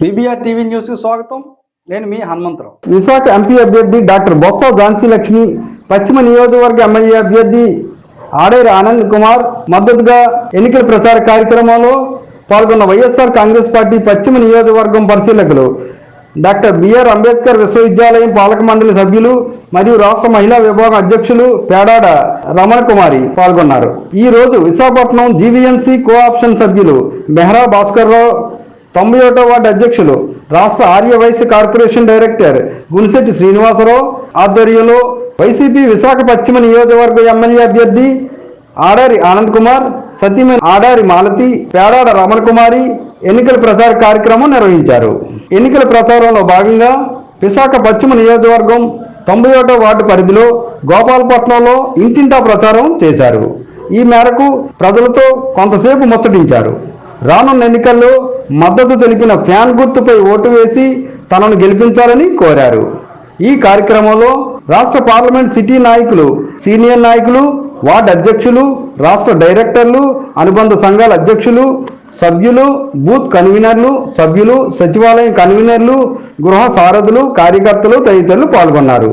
BBR TV న్యూస్కి స్వాగతం. నేను మీ హనుమంతరావు. విశాఖ ఎంపీ అభ్యర్థి డాక్టర్ బొత్స ఝాన్సీ లక్ష్మి పశ్చిమ నియోజకవర్గ ఎమ్మెల్యే అభ్యర్థి ఆడేరు ఆనంద్ కుమార్ మద్దతుగా ఎన్నికల ప్రచార కార్యక్రమంలో పాల్గొన్న వైఎస్ఆర్ కాంగ్రెస్ పార్టీ పశ్చిమ నియోజకవర్గం పరిశీలకులు డాక్టర్ బిఆర్ అంబేద్కర్ విశ్వవిద్యాలయం పాలక మండలి సభ్యులు మరియు రాష్ట్ర మహిళా విభాగం అధ్యక్షులు పేడాడ రమణ కుమారి పాల్గొన్నారు. ఈ రోజు విశాఖపట్నం జీవీఎంసీ కోఆప్షన్ సభ్యులు మెహ్రా భాస్కర్ రావు తొంభై ఒకటో వార్డు అధ్యక్షులు రాష్ట్ర ఆర్య వైశ్య కార్పొరేషన్ డైరెక్టర్ గుణశెట్టి శ్రీనివాసరావు ఆధ్వర్యంలో వైసీపీ విశాఖ పశ్చిమ నియోజకవర్గ ఎమ్మెల్యే అభ్యర్థి ఆడారి ఆనంద్ కుమార్ సతీమణి ఆడారి మాలతి పేడాడ రమణ కుమారి ఎన్నికల ప్రచార కార్యక్రమం నిర్వహించారు. ఎన్నికల ప్రచారంలో భాగంగా విశాఖ పశ్చిమ నియోజకవర్గం తొంభై ఒకటో వార్డు పరిధిలో గోపాలపట్నంలో ఇంటింటా ప్రచారం చేశారు. ఈ మేరకు ప్రజలతో కొంతసేపు ముచ్చటించారు. రానున్న ఎన్నికల్లో మద్దతు తెలిపిన ఫ్యాన్ గుర్తుపై ఓటు వేసి తనను గెలిపించాలని కోరారు. ఈ కార్యక్రమంలో రాష్ట్ర పార్లమెంట్ సిటీ నాయకులు సీనియర్ నాయకులు వార్డు అధ్యక్షులు రాష్ట్ర డైరెక్టర్లు అనుబంధ సంఘాల అధ్యక్షులు సభ్యులు బూత్ కన్వీనర్లు సభ్యులు సచివాలయం కన్వీనర్లు గృహ సారథులు కార్యకర్తలు తదితరులు పాల్గొన్నారు.